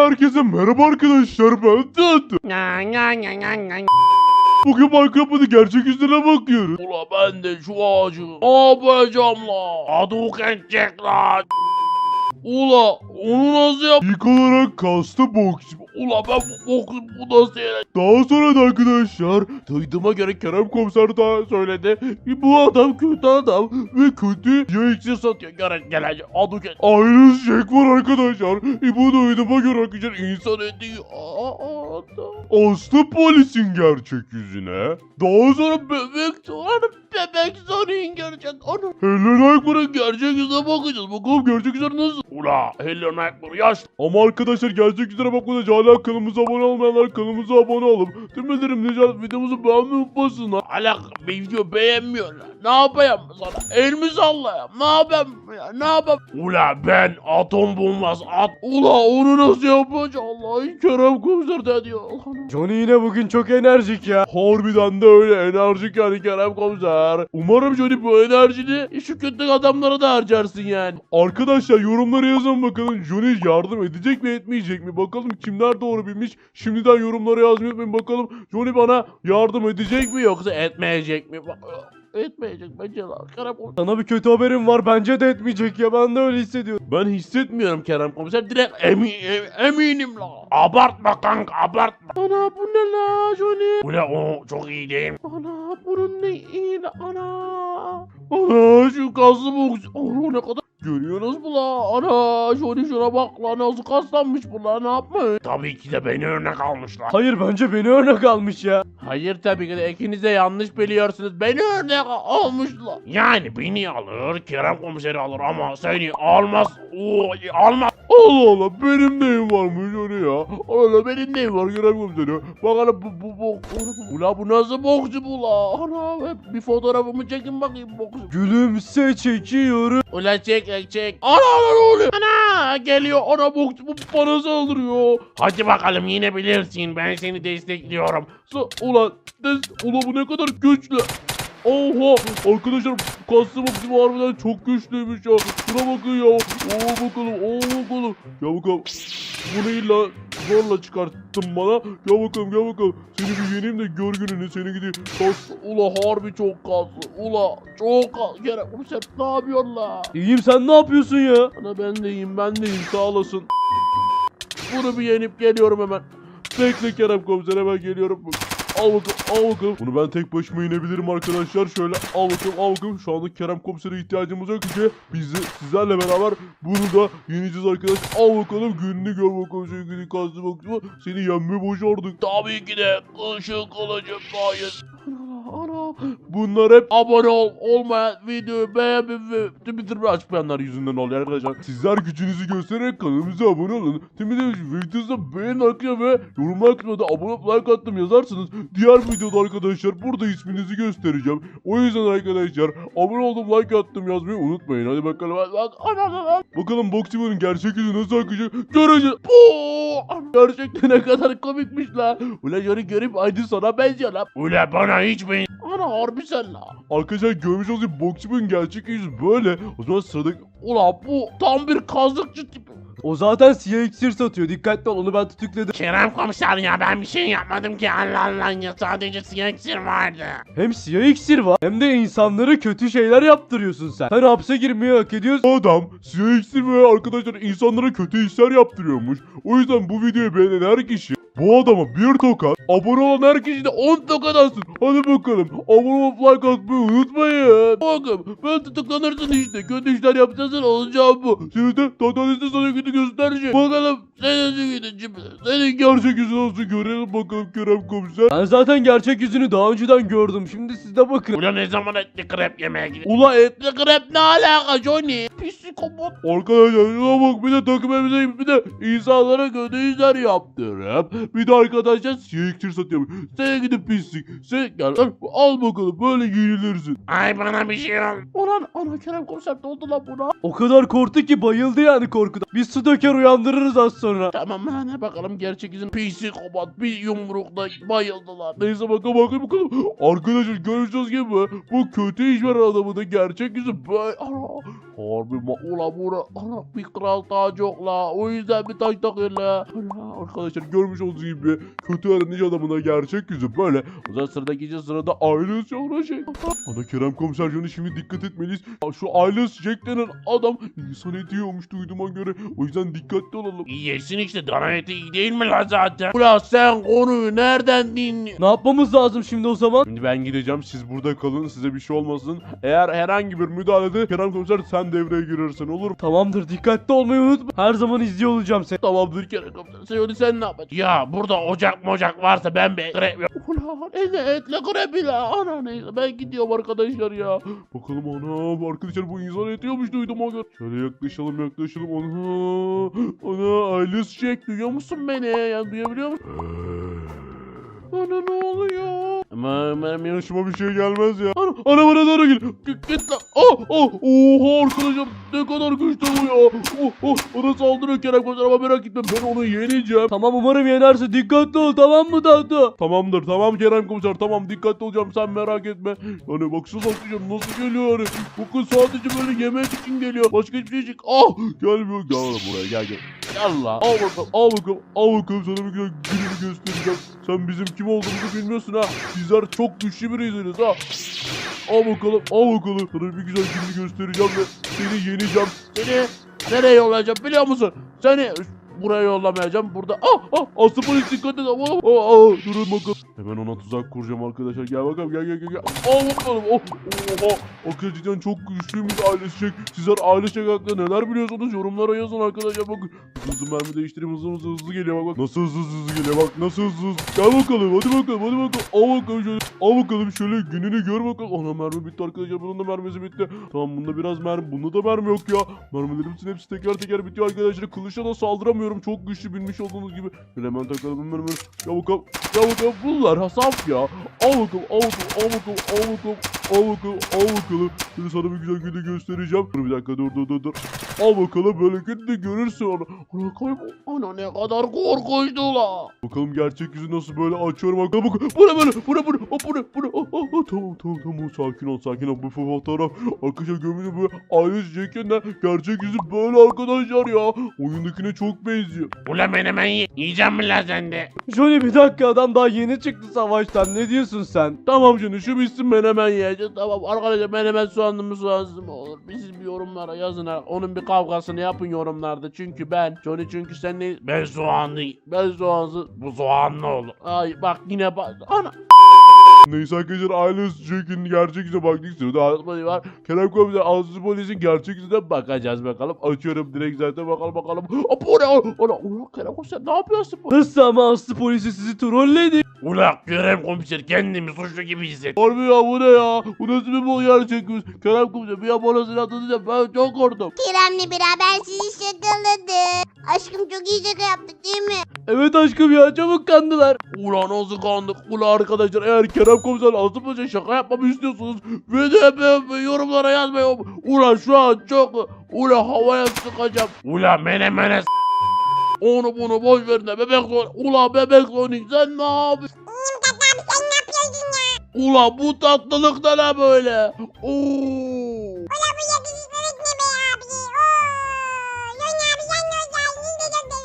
Herkese merhaba arkadaşlar ben Tat. Bugün Minecraft'ın gerçek yüzüne bakıyoruz. Ula ben de şu ağacı ne yapacağım la? Aduk edecek la. Ula onu nasıl yap? İlk olarak kastı box. Ula ben bu boku bu nasıl yere? Daha sonra da arkadaşlar duyduğuma göre Kerem komiser daha söyledi. Bu adam kötü adam ve kötü yayıkçı satıyor. Gerek gelecek aduk et. Ayrı Jack var arkadaşlar. Bu duyduğuma göre arkadaşlar İnsan eti. Aa, aa, Aslı polisin gerçek yüzüne. Daha sonra Bebek sonra bebek Sonic'in gerçek onu. Helen Bunun gerçek yüzüne bakacağız. Bakalım gerçek yüzüne nasıl? Ula Helen Akbar yaş. Ama arkadaşlar gerçek yüzüne bakmadan hala kanalımıza abone olmayanlar kanalımıza abone olup tüm ederim Necat videomuzu beğenmeyi unutmasınlar. Hala video beğenmiyorlar. Ne yapayım sana? Elimi sallayayım. Ne yapayım ya? Ne yapayım? Ula ben atom bombası at. Ula onu nasıl yapacağım? Allah Kerem komiser de diyor. Johnny yine bugün çok enerjik ya. Harbiden de öyle enerjik yani Kerem komiser. Umarım Johnny bu enerjini şu kötü adamlara da harcarsın yani. Arkadaşlar yorumlara yazın bakalım Johnny yardım edecek mi etmeyecek mi? Bakalım kimler doğru bilmiş. Şimdiden yorumlara yazmayı unutmayın bakalım Johnny bana yardım edecek mi yoksa Etmeyecek mi? Etmeyecek bence lan. Kerem komiser. Sana bir kötü haberim var bence de etmeyecek ya ben de öyle hissediyorum. Ben hissetmiyorum Kerem komiser. Direkt emi, em- eminim la. Abartma kanka abartma. Ana bu ne la Johnny? Bu ne o çok iyi değil mi? Ana bunun ne iyi la ana. Ana şu kaslı boks. Ana ne kadar Görüyorsunuz mu la? Ana Johnny şuna bak la nasıl kaslanmış bu la ne yapmış? Tabii ki de beni örnek almışlar. Hayır bence beni örnek almış ya. Hayır tabii ki de ikiniz de yanlış biliyorsunuz. Beni örnek almışlar. Yani beni alır, Kerem komiseri alır ama seni almaz. Oo, almaz. Allah Allah benim neyim varmış öyle ya. Allah benim neyim var Kerem komiseri? Bakalım bu bu bu. Ula bu nasıl boksu bu la? Ana bir fotoğrafımı çekin bakayım boksu. Gülümse çekiyorum. Ula çek çek. Ana ana ne? Ana geliyor ana boksu bu bana saldırıyor. Hadi bakalım yine bilirsin ben seni destekliyorum. Sa ulan des ulan bu ne kadar güçlü. Oha arkadaşlar kaslı bakım harbiden çok güçlüymüş ya. Şuna bakın ya. Oo bakalım oo bakalım. Ya bakalım. Bunu illa zorla çıkarttın bana. Gel bakalım gel bakalım. Seni bir yeneyim de gör gününü seni gideyim. Kas. Ula harbi çok kaslı. Ula çok kaslı. Kerem komiser ne yapıyorsun la? İyiyim sen ne yapıyorsun ya? Ana ben de iyiyim ben de iyiyim sağ olasın. Bunu bir yenip geliyorum hemen. Bekle Kerem komiser hemen geliyorum. Al bakalım al bakalım. Bunu ben tek başıma inebilirim arkadaşlar. Şöyle al bakalım al bakalım. Şu anda Kerem komisere ihtiyacımız yok ki biz de sizlerle beraber bunu da yeneceğiz arkadaşlar. Al bakalım gününü gör bakalım sevgili kazdı bakalım. Seni yenmeyi başardık. Tabii ki de ışık kılıcım sayesinde. Ana, ana. Bunlar hep Abone ol, olmayan videoyu beğenmeyi ve Twitter'ı açmayanlar yüzünden oluyor arkadaşlar. Sizler gücünüzü göstererek kanalımıza abone olun. Tüm de videoda beğen arkaya ve yorumlar kısmına da abone olup like attım yazarsınız. Diğer videoda arkadaşlar burada isminizi göstereceğim. O yüzden arkadaşlar abone oldum like attım yazmayı unutmayın. Hadi bakalım. Bak. Bakalım Boxyman'ın gerçek yüzü nasıl akacak göreceğiz. Oo, ana, Gerçekten ne kadar komikmiş la. Ulan yürü görüp aynı sana benziyor la. Ulan bana hiç ben. Ana harbi sen la. Arkadaşlar görmüş olduğunuz Boxyman'ın gerçek yüzü böyle. O zaman sıradaki Ulan bu tam bir kazıkçı tipi. o zaten siyah iksir satıyor. Dikkatli ol onu ben tutukladım. Kerem komiser ya ben bir şey yapmadım ki Allah Allah ya sadece siyah iksir vardı. Hem siyah iksir var hem de insanlara kötü şeyler yaptırıyorsun sen. Sen hapse girmeyi hak ediyorsun. Adam siyah iksir ve arkadaşlar insanlara kötü işler yaptırıyormuş. O yüzden bu videoyu beğenen her kişi bu adama bir tokat, abone olan her kişi de 10 tokat alsın. Hadi bakalım. Abone olup like atmayı unutmayın. Bakın ben tutuklanırsın işte. Kötü işler yapacaksan olacağım bu. Şimdi de tataniste sana günü göstereceğim. Bakalım senin gideceğim. Senin Gerçek yüzü nasıl görelim bakalım Kerem komiser. Ben zaten gerçek yüzünü daha önceden gördüm. Şimdi siz de bakın. Ulan ne zaman etli krep yemeye gidiyor? Ula et Etli krep ne alaka Johnny? Psikopat. Arkadaşlar şuna bak bir de takım elbise bir de insanlara kötü işler yaptırıp bir de arkadaşlar siyah iksir satıyor. Sen gidip pislik. Sen gel al, al bakalım böyle giyinirsin. Ay bana bir şey oldu. Ulan ana Kerem komiser ne oldu lan buna? O kadar korktu ki bayıldı yani korkudan. Biz su döker uyandırırız az sonra. Tamam hani bakalım gerçek yüzün psikopat bir yumrukla bayıldılar. Neyse bakalım bakalım bakalım. Arkadaşlar görüşeceğiz gibi bu kötü iş veren adamın da gerçek yüzü böyle. Ana, Harbi ma ula bura ana bir kral tacı yok la. O yüzden bir taş takıyor la. Ana Arkadaşlar görmüş olduğunuz gibi kötü öğrenci adamına gerçek yüzü böyle. o zaman sıradaki sırada ailesi uğraşıyor. Ana Kerem komiser şimdi dikkat etmeliyiz. Şu ailesi Jack denen adam insan eti yiyormuş duyduğuma göre. O yüzden dikkatli olalım. İyi yesin işte dana eti iyi değil mi la zaten? Ula sen konuyu nereden dinliyorsun? Ne yapmamız lazım şimdi o zaman? Şimdi ben gideceğim siz burada kalın size bir şey olmasın. Eğer herhangi bir müdahalede Kerem komiser sen devreye girersen olur mu? Tamamdır dikkatli olmayı unutma. Her zaman izliyor olacağım seni. Tamamdır Kerem komiser. Sen ne yapacaksın? Ya burada ocak mocak varsa ben bir krep yap. Ula etle krepi la. Ana neyse ben gidiyorum arkadaşlar ya. Bakalım ana arkadaşlar bu insan eti yiyormuş duydum o gün. Şöyle yaklaşalım yaklaşalım ana. Ana ailesi Jack Duyuyor musun beni? Ya duyabiliyor musun? Ana ne oluyor? Ama benim yanlış Başıma bir şey gelmez ya. Ana, ana bana doğru gel. Git, git lan. Oh, oh, oha arkadaşlar ne kadar güçlü bu ya. Oh, oh, ona saldırıyor Kerem Komiser ama merak etme ben onu yeneceğim. Tamam umarım yenerse dikkatli ol tamam mı Tahta? Tamamdır tamam Kerem komiser tamam dikkatli olacağım sen merak etme. Hani baksana bakacağım nasıl geliyor hani. Bu kız sadece böyle yemek için geliyor. Başka hiçbir şey için. Ah gelmiyor. Gel buraya gel gel. Yallah. Al bakalım al bakalım al bakalım sana bir güzel göstereceğim. Sen bizim kim olduğumuzu bilmiyorsun ha. Bizler çok güçlü biriysiniz ha. Al bakalım al bakalım. Sana bir güzel gününü göstereceğim ve seni yeneceğim. Seni nereye yollayacağım biliyor musun? Seni buraya yollamayacağım. Burada ah ah Aslı polis dikkat et. Aa, aa, aa, durun bakalım. Hemen ona tuzak kuracağım arkadaşlar. Gel bakalım gel gel gel. gel. Al bakalım. Oh, oha. Arkadaşlar cidden çok güçlüymüş ailesi çek. Sizler aile çek hakkında neler biliyorsunuz yorumlara yazın arkadaşlar. Bakın hızlı mermi değiştireyim hızlı hızlı hızlı geliyor bak bak. Nasıl hızlı hızlı hızlı geliyor bak. Nasıl hızlı hızlı. Gel bakalım hadi bakalım hadi bakalım. Al bakalım şöyle. Al bakalım şöyle gününü gör bakalım. Ana mermi bitti arkadaşlar. Bunun da mermisi bitti. Tamam bunda biraz mermi. Bunda da mermi yok ya. Mermilerimizin hepsi teker teker bitiyor arkadaşlar. Kılıçla da saldıramıyorum. Çok güçlü bilmiş olduğunuz gibi. Şöyle hemen takalım hemen hemen. Ya bakalım. Ya bakalım bunlar hasaf ya. Al bakalım al bakalım al bakalım al bakalım. Al bakalım al bakalım. Şimdi sana bir güzel günü göstereceğim. Dur bir dakika dur dur dur dur. Al bakalım böyle gününü görürsün onu. Ana kaybol. ana ne kadar korkunçtu la. Bakalım gerçek yüzü nasıl böyle açıyorum bakalım. Bak, bu ne böyle bu ne bu ne bu ne bu ne oh, oh, oh, tamam tamam tamam sakin ol sakin ol bu fotoğraf arkadaşlar gömülü aile Jack'in de gerçek yüzü böyle arkadaşlar ya oyundakine çok benziyor. Ula menemen ye. Yiyeceğim mi la sen de? Johnny bir dakika adam daha yeni çıktı savaştan ne diyorsun sen? Tamam Johnny şu bitsin ben hemen Yiyeceğiz tamam arkadaşlar menemen soğanlı mı soğansız mı olur? Siz bir yorumlara yazın ha. Onun bir kavgasını yapın yorumlarda. Çünkü ben Johnny çünkü sen ne? Ben soğanlı. Ben soğansız. Bu soğanlı olur. Ay bak yine bak. Ana. Neyse arkadaşlar aile Jack'in gerçek yüzüne baktık sırada Aslı var. Kerem komiser Aslı polisin gerçek yüzüne bakacağız bakalım. Açıyorum direkt zaten bakalım bakalım. Aa, bu ne? Ana. Ula Kerem komiser ne yapıyorsun bu? Nasıl ama Aslı polisi sizi trolledi? Ula Kerem komiser kendimi suçlu gibi hissettim. Harbi ya bu ne ya? Bu nasıl bir bu gerçek yüz? Kerem komiser bir an bana silah tutunca ben çok korktum. Kerem'le beraber sizi şakaladı. Aşkım çok iyi şaka yaptık değil mi? Evet aşkım ya çabuk kandılar. Ula nasıl kandık? Ula arkadaşlar eğer Kerem komiser Aslı Paşa şaka yapmamı istiyorsanız videomu yorumlara yazmayın. Ula şu an çok ula havaya sıkacağım. Ula mene mene onu bunu boş verin de bebek Sonic. Ula bebek Sonic sen ne yapıyorsun? İyiyim tatlım sen ne yapıyorsun ya? Ula bu tatlılık da ne böyle? Oo.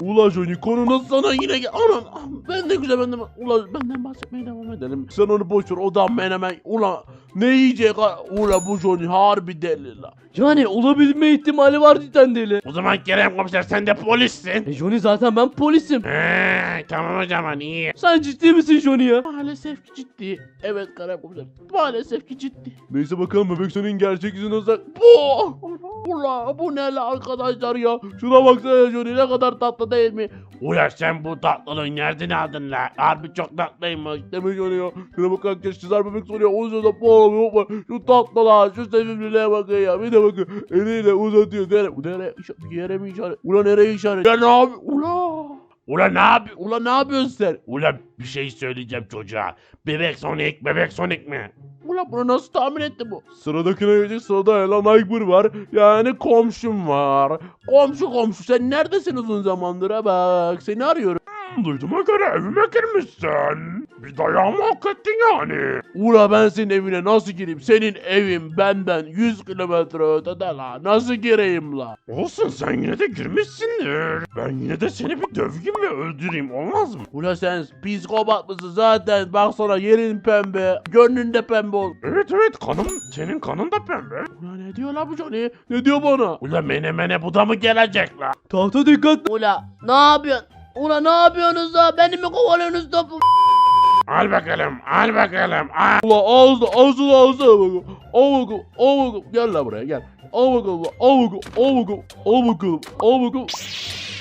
Ula Johnny konunun Sana yine gel. Anan ah, ben de güzel benden. Ula benden bahsetmeye devam edelim. Sen onu boş ver. O da menemen. Ula ne yiyecek? ha? Ula bu Johnny harbi deli la. Yani olabilme ihtimali var cidden deli. O zaman Kerem komiser sen de polissin. E Johnny zaten ben polisim. He, tamam o zaman iyi. Sen ciddi misin Johnny ya? Maalesef ki ciddi. Evet Kerem komiser. Maalesef ki ciddi. Neyse bakalım bebek senin gerçek yüzü nasıl? Bu. Ula bu ne la arkadaşlar ya. Şuna baksana Johnny ne kadar tatlı değil mi? Ula sen bu tatlılığı nereden aldın la? Harbi çok tatlıymış. Demek öyle ya. Şuna bak arkadaş çizer bebek soruyor. O sırada bağlamıyor yok mu? Şu tatlılığa şu sevimliliğe bakın ya. Bir de bakın eliyle uzatıyor. Nere? Nere? Yere mi işaret? Ulan nereye işaret? Ya ne yap? Ula. Ula ne yap? Ula ne yapıyorsun sen? Ula bir şey söyleyeceğim çocuğa. Bebek Sonic, bebek Sonic mi? Ula bunu nasıl tahmin etti bu? Sıradakine gelecek sırada Elan Aykbur var. Yani komşum var. Komşu komşu sen neredesin uzun zamandır ha bak seni arıyorum. Duyduğuma göre evime girmişsin. Bir dayağı mı hak ettin yani? Ula ben senin evine nasıl gireyim? Senin evin benden 100 kilometre ötede la. Nasıl gireyim la? Olsun sen yine de girmişsindir. Ben yine de seni bir döveyim ve öldüreyim olmaz mı? Ula sen psikopat mısın zaten? Baksana yerin pembe. Gönlün de pembe ol. Evet evet kanım senin kanın da pembe. Ula ne diyor la bu Johnny? Ne diyor bana? Ula mene mene bu da mı gelecek la? Tahta dikkat. Ula ne yapıyorsun? Ula ne yapıyorsunuz da? Beni mi kovalıyorsunuz da? Al bakalım al bakalım al. Ula ağzı ağzı ağzı bakalım. Al bakalım al bakalım. Gel la buraya gel. Al bakalım al bakalım al bakalım al bakalım al bakalım.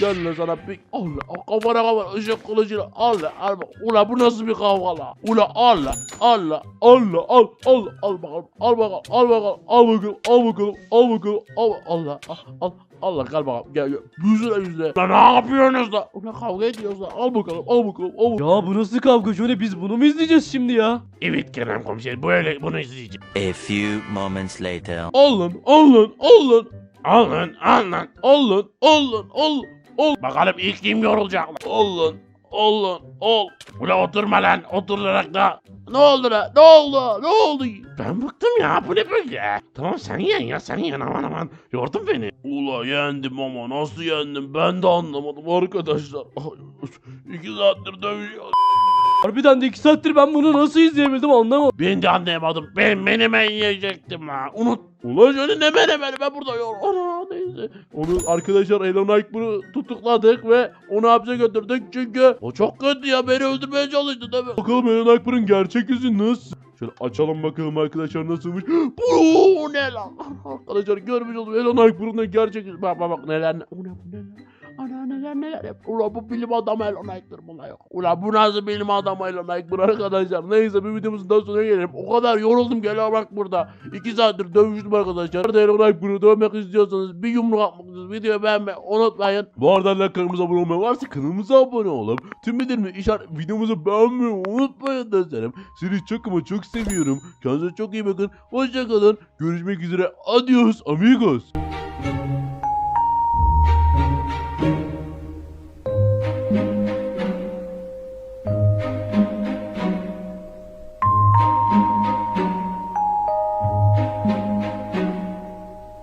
Gel lan sana bir al lan kafana kafana ışık kılıcıyla al lan al bak. Ula bu nasıl bir kavga la? Ula al lan al lan Al la al al al bakalım al bakalım al bakalım al bakalım al bakalım al bakalım al al lan al al al lan gel bakalım gel gel yüzüne yüzüne. Lan ne yapıyorsunuz da? Ula kavga ediyoruz lan al bakalım al bakalım al bakalım. Ya bu nasıl kavga Johnny biz bunu mu izleyeceğiz şimdi ya? Evet Kerem komiser böyle bunu izleyeceğim. A few moments later. Al lan al lan al lan Al lan al lan al lan al lan al al bakalım ilk kim yorulacak lan. al lan lan al. Ula oturma lan oturarak da. Ne oldu la? Ne oldu? Ne oldu? Ben bıktım ya bu ne böyle? Tamam sen yen ya sen yen aman aman. Yordun beni. Ula yendim ama nasıl yendim ben de anlamadım arkadaşlar. Ay, İki saattir dövüyor. Harbiden de iki saattir ben bunu nasıl izleyebildim anlamadım. Ben de anlayamadım. Ben menemen yiyecektim ha. Unut. Ulan şöyle ne menemeni ben burada yor. Ana neyse. Onu arkadaşlar Elon Aykbur'u tutukladık ve onu hapse götürdük çünkü o çok kötü ya beni öldürmeye çalıştı değil mi? Bakalım Elon Aykbur'un gerçek yüzü nasıl? Şöyle açalım bakalım arkadaşlar nasılmış. Bu ne lan? Arkadaşlar görmüş oldum Elon Aykbur'un gerçek yüzü. Bak bak bak neler ne. O ne bu ne lan? Ana neler neler yap. Ulan bu bilim adamı Elon Aykbur buna yok. Ulan bu nasıl bilim adamı Elon Aykbur arkadaşlar. Neyse bir videomuzun daha sonuna gelelim. O kadar yoruldum ki Elon burada. İki saattir dövüştüm arkadaşlar. Nerede Elon Aykbur'u dövmek istiyorsanız bir yumruk atmak istiyorsanız videoyu beğenmeyi unutmayın. Bu arada kanalımıza abone olmayan varsa kanalımıza abone olup tüm bildirimleri işaret videomuzu beğenmeyi unutmayın dostlarım. Sizi çok ama çok seviyorum. Kendinize çok iyi bakın. Hoşçakalın. Görüşmek üzere. Adios amigos.